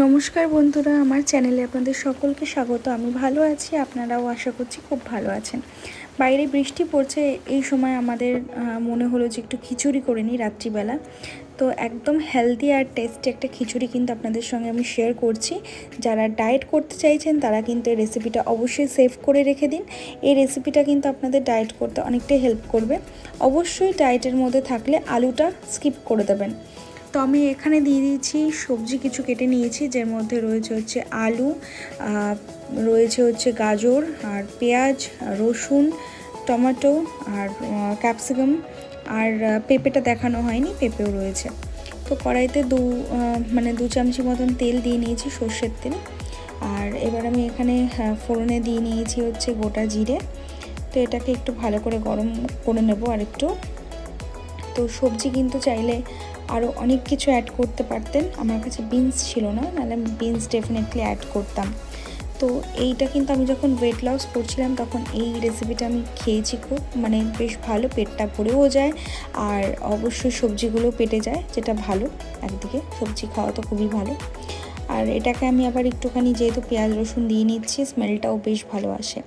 নমস্কার বন্ধুরা, আমার চ্যানেলে আপনাদের সকলকে স্বাগত। আমি ভালো আছি, আপনারাও আশা করছি খুব ভালো আছেন। বাইরে বৃষ্টি পড়ছে, এই সময় আমাদের মনে হলো যে একটু খিচুড়ি করে নিই রাত্রিবেলা। তো একদম হেলদি আর টেস্টি একটা খিচুড়ি কিন্তু আপনাদের সঙ্গে আমি শেয়ার করছি। যারা ডায়েট করতে চাইছেন, তারা কিন্তু এই রেসিপিটা অবশ্যই সেভ করে রেখে দিন। এই রেসিপিটা কিন্তু আপনাদের ডায়েট করতে অনেকটাই হেল্প করবে। অবশ্যই ডায়েটের মধ্যে থাকলে আলুটা স্কিপ করে দেবেন। তো আমি এখানে দিয়ে দিয়েছি সবজি, কিছু কেটে নিয়েছি, যার মধ্যে রয়েছে হচ্ছে আলু রয়েছে হচ্ছে গাজর আর পেঁয়াজ, রসুন, টমেটো আর ক্যাপসিকাম। আর পেঁপেটা দেখানো হয়নি, পেঁপেও রয়েছে। তো কড়াইতে দু মানে দু চামচি মতন তেল দিয়ে নিয়েছি সর্ষের তেল। আর এবার আমি এখানে ফোড়নে দিয়ে নিয়েছি হচ্ছে গোটা জিরে। তো এটাকে একটু ভালো করে গরম করে নেব আর একটু তো সবজি কিন্তু চাইলে আরও অনেক কিছু অ্যাড করতে পারতেন। আমার কাছে বিনস ছিল না, নাহলে আমি বিনস ডেফিনেটলি অ্যাড করতাম। তো এইটা কিন্তু আমি যখন ওয়েট লস করছিলাম, তখন এই রেসিপিটা আমি খেয়েছি খুব মানে বেশ ভালো পেটটা ভরেও যায় আর অবশ্যই সবজিগুলো পেটে যায়, যেটা ভালো একদিকে। সবজি খাওয়া তো খুবই ভালো। আর এটাকে আমি আবার একটুখানি যেহেতু পেঁয়াজ রসুন দিয়ে নিচ্ছি স্মেলটাও বেশ ভালো আসে।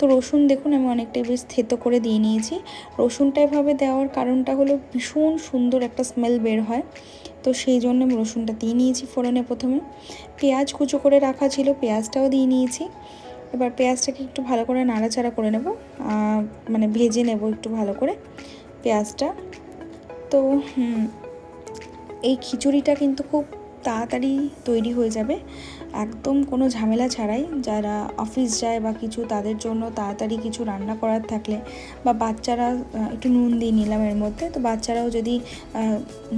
তো রসুন দেখুন আমি অনেকটাই বেশ থেতো করে দিয়ে নিয়েছি। রসুনটা এভাবে দেওয়ার কারণটা হলো ভীষণ সুন্দর একটা স্মেল বের হয়। তো সেই জন্য আমি রসুনটা দিয়ে নিয়েছি ফোড়নে প্রথমে। পেঁয়াজ কুচো করে রাখা ছিল, পেঁয়াজটাও দিয়ে নিয়েছি। এবার পেঁয়াজটাকে একটু ভালো করে নাড়াচাড়া করে নেব। মানে ভেজে নেব একটু ভালো করে পেঁয়াজটা। তো এই খিচুড়িটা কিন্তু খুব তাড়াতাড়ি তৈরি হয়ে যাবে। একদম কোনো ঝামেলা ছাড়াই যারা অফিস যায় বা কিছু তাদের জন্য তাড়াতাড়ি কিছু রান্না করার থাকলে বা বাচ্চারা একটু নুন দিয়ে নিলাম এর মধ্যে, তো বাচ্চারাও যদি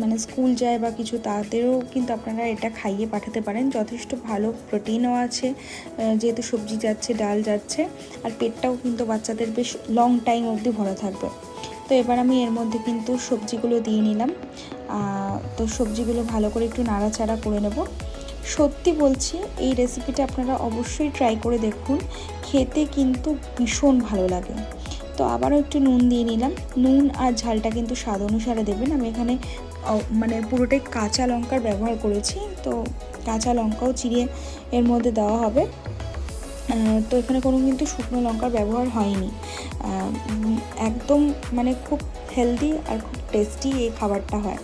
মানে স্কুল যায় বা কিছু তাদেরও কিন্তু আপনারা এটা খাইয়ে পাঠাতে পারেন। যথেষ্ট ভালো প্রোটিনও আছে যেহেতু সবজি যাচ্ছে, ডাল যাচ্ছে, আর পেটটাও কিন্তু বাচ্চাদের বেশ লং টাইম অবধি ভরা থাকবে। তো এবার আমি এর মধ্যে কিন্তু সবজিগুলো দিয়ে নিলাম। তো সবজিগুলো ভালো করে একটু নাড়াচাড়া করে নেব। সত্যি বলছি, এই রেসিপিটা আপনারা অবশ্যই ট্রাই করে দেখুন। খেতে কিন্তু ভীষণ ভালো লাগে। তো আবারও একটু নুন দিয়ে নিলাম। নুন আর ঝালটা কিন্তু স্বাদ অনুসারে দেবেন। আমি এখানে মানে পুরোটাই কাঁচা লঙ্কার ব্যবহার করেছি। তো কাঁচা লঙ্কাও চিড়িয়ে এর মধ্যে দেওয়া হবে। তো এখানে কোনো কিন্তু শুকনো লঙ্কার ব্যবহার হয়নি। একদম মানে খুব হেলদি আর খুব টেস্টি এই খাবারটা হয়।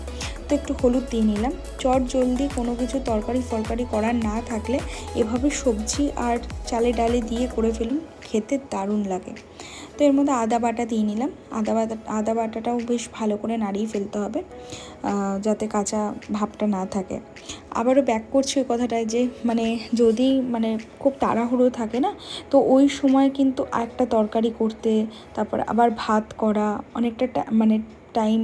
তো একটু হলুদ দিয়ে নিলাম। চট জলদি কোনো কিছু তরকারি ফরকারি করার না থাকলে এভাবে সবজি আর চালে ডালে দিয়ে করে ফেলুন, খেতে দারুণ লাগে। তো এর মধ্যে আদা বাটা দিয়ে নিলাম। আদা বাটা, আদা বাটাটাও বেশ ভালো করে নাড়িয়ে ফেলতে হবে যাতে কাঁচা ভাবটা না থাকে। আবারও ব্যাক করছি ওই কথাটায় যে মানে যদি মানে খুব তাড়াহুড়ো থাকে না, তো ওই সময় কিন্তু একটা তরকারি করতে, তারপর আবার ভাত করা, অনেকটা মানে টাইম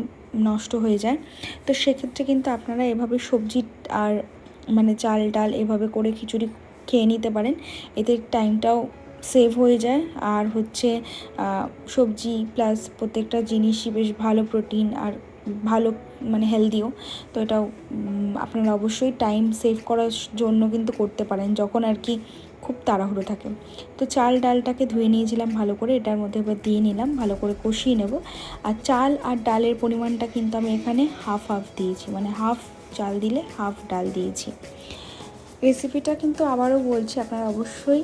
নষ্ট হয়ে যায়। তো সেক্ষেত্রে কিন্তু আপনারা এভাবে সবজি আর মানে চাল ডাল এভাবে করে খিচুড়ি খেয়ে নিতে পারেন। এতে টাইমটাও সেভ হয়ে যায়। আর হচ্ছে সবজি প্লাস প্রত্যেকটা জিনিসই বেশ ভালো প্রোটিন আর ভালো মানে হেলদিও। তো এটাও আপনারা অবশ্যই টাইম সেভ করার জন্য কিন্তু করতে পারেন। যখন আর কি খুব তাড়াহুড়ো থাকে। তো চাল ডালটাকে ধুয়ে নিয়েছিলাম ভালো করে, এটার মধ্যে এবার দিয়ে নিলাম, ভালো করে কষিয়ে নেব। আর চাল আর ডালের পরিমাণটা কিন্তু আমি এখানে হাফ হাফ দিয়েছি মানে হাফ চাল দিলে হাফ ডাল দিয়েছি। রেসিপিটা কিন্তু আবারও বলছি, আপনারা অবশ্যই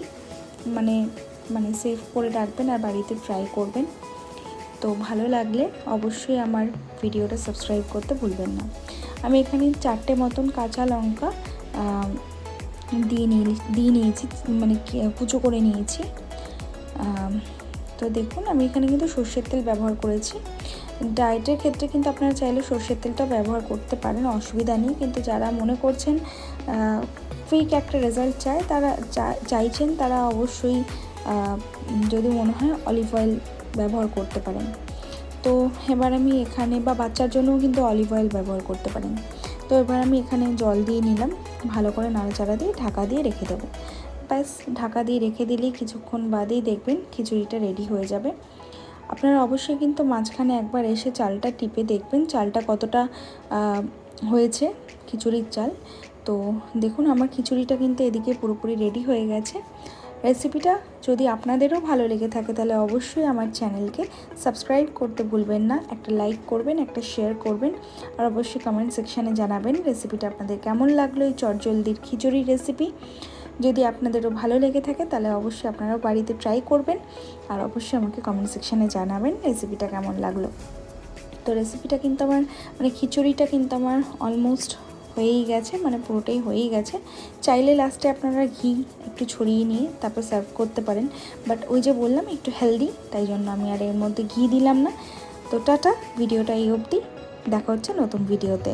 মানে মানে সেভ করে রাখবেন আর বাড়িতে ট্রাই করবেন। তো ভালো লাগলে অবশ্যই আমার ভিডিওটা সাবস্ক্রাইব করতে ভুলবেন না। আমি এখানে চারটে মতন কাঁচা লঙ্কা দিয়ে নিয়ে দিয়ে নিয়েছি মানে কুচো করে নিয়েছি। তো দেখুন, আমি এখানে কিন্তু সর্ষের তেল ব্যবহার করেছি। ডায়েটের ক্ষেত্রে কিন্তু আপনারা চাইলে সর্ষের তেলটা ব্যবহার করতে পারেন, অসুবিধা নেই। কিন্তু যারা মনে করছেন কুইক একটা রেজাল্ট চায়, তারা চাইছেন, তারা অবশ্যই যদি মনে হয় অলিভ অয়েল ব্যবহার করতে পারেন। তো এবার আমি এখানে, বা বাচ্চার জন্যও কিন্তু অলিভ অয়েল ব্যবহার করতে পারেন। তো এবার আমি এখানে জল দিয়ে নিলাম। ভালো করে নাড়াচাড়া দিয়ে ঢাকা দিয়ে রেখে দেবো। ব্যাস, ঢাকা দিয়ে রেখে দিলেই কিছুক্ষণ বাদেই দেখবেন খিচুড়িটা রেডি হয়ে যাবে। আপনারা অবশ্যই কিন্তু মাঝখানে একবার এসে চালটা টিপে দেখবেন চালটা কতটা হয়েছে খিচুড়ির চাল। তো দেখুন আমার খিচুড়িটা কিন্তু এদিকে পুরোপুরি রেডি হয়ে গেছে। রেসিপিটা যদি আপনাদেরও ভালো লেগে থাকে তাহলে অবশ্যই আমার চ্যানেলকে সাবস্ক্রাইব করতে ভুলবেন না, একটা লাইক করবেন, একটা শেয়ার করবেন আর অবশ্যই কমেন্ট সেকশানে জানাবেন রেসিপিটা আপনাদের কেমন লাগল, এই চটজলদির খিচুড়ি রেসিপি যদি আপনাদেরও ভালো লেগে থাকে তাহলে অবশ্যই আপনারাও বাড়িতে ট্রাই করবেন আর অবশ্যই আমাকে কমেন্ট সেকশানে জানাবেন রেসিপিটা কেমন লাগল। তো রেসিপিটা কিন্তু আমার মানে খিচুড়িটা কিন্তু আমার অলমোস্ট হয়েই গেছে মানে পুরোটাই হয়েই গেছে। চাইলে লাস্টে আপনারা ঘি একটু ছড়িয়ে নিয়ে তারপর সার্ভ করতে পারেন। বাট ওই যে বললাম, একটু হেলদি তাই জন্য আমি আর এর মধ্যে ঘি দিলাম না। তো টাটা, ভিডিওটা এই অবধি। দেখা হচ্ছে নতুন ভিডিওতে